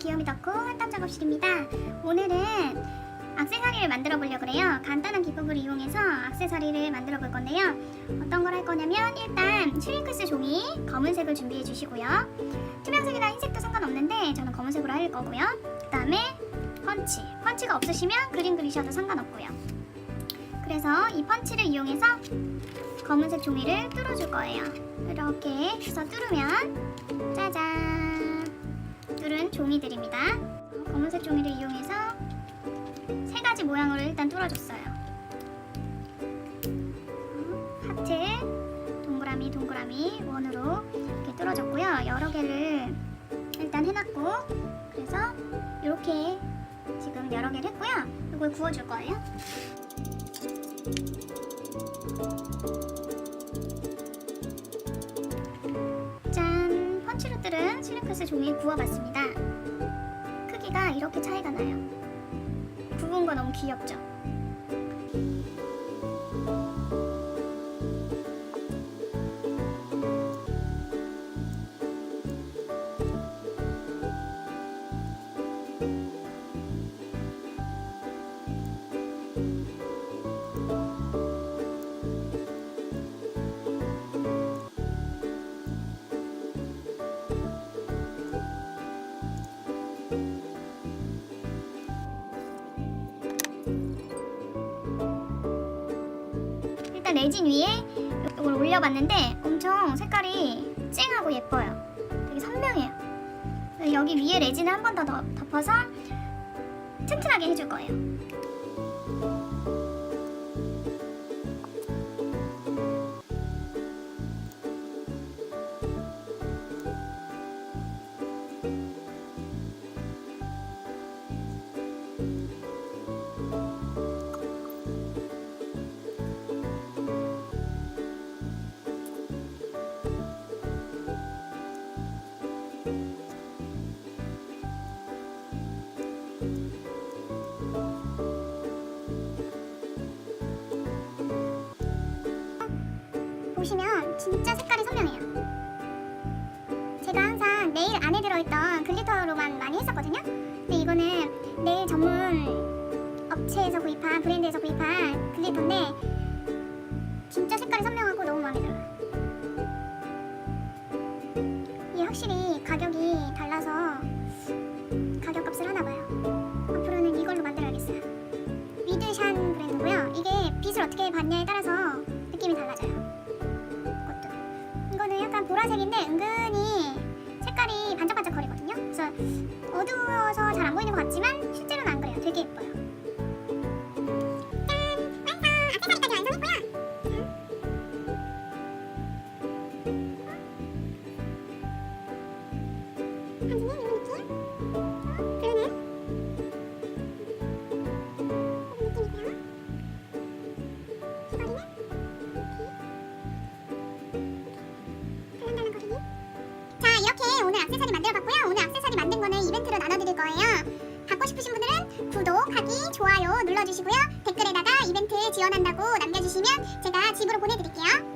귀요미 덕후 한땀 작업실입니다. 오늘은 악세사리를 만들어 보려고 그래요. 간단한 기법을 이용해서 악세사리를 만들어 볼 건데요. 어떤 걸 할 거냐면 일단 슈링크스 종이 검은색을 준비해 주시고요. 투명색이나 흰색도 상관없는데 저는 검은색으로 할 거고요. 그 다음에 펀치. 펀치가 없으시면 그림 그리셔도 상관없고요. 그래서 이 펀치를 이용해서 검은색 종이를 뚫어줄 거예요. 이렇게 해서 뚫으면 짜잔 뚫은 종이들입니다. 검은색 종이를 이용해서 세 가지 모양으로 일단 뚫어줬어요. 어, 하트, 동그라미, 동그라미 원으로 이렇게 뚫어줬고요. 여러 개를 일단 해놨고 그래서 이렇게 지금 여러 개를 했고요. 이걸 구워줄 거예요. 뚫은 슈링크스 종이 구워봤습니다. 크기가 이렇게 차이가 나요. 굽은 거 너무 귀엽죠? 일단 레진 위에 이걸 올려봤는데 엄청 색깔이 쨍하고 예뻐요. 되게 선명해요. 여기 위에 레진을 한 번 더 덮어서 튼튼하게 해줄 거예요. 보시면 진짜 색깔이 선명해요. 제가 항상 네일 안에 들어있던 글리터로만 많이 했었거든요. 근데 이거는 네일 전문 업체에서 구입한 브랜드에서 구입한 글리터인데 진짜 색깔이 선명하고 너무 마음에 들어요. 이게 확실히 가격이 달라서 가격값을 하나 봐요. 앞으로는 이걸로 만들어야겠어요. 위드샨 브랜드고요. 이게 빛을 어떻게 받냐에 따라서 느낌이 달라져요. 보라색인데 은근히 색깔이 반짝반짝 거리거든요. 그래서 어두워서 잘 안 보이는 것 같지만 실제로는 안 그래요. 되게 예뻐요. 짠! 완성! 액세서리까지 완성했고요. 한지는 액세서리 만들어봤고요. 오늘 액세서리 만든 거는 이벤트로 나눠드릴 거예요. 받고 싶으신 분들은 구독 하기 좋아요 눌러주시고요. 댓글에다가 이벤트 지원한다고 남겨주시면 제가 집으로 보내드릴게요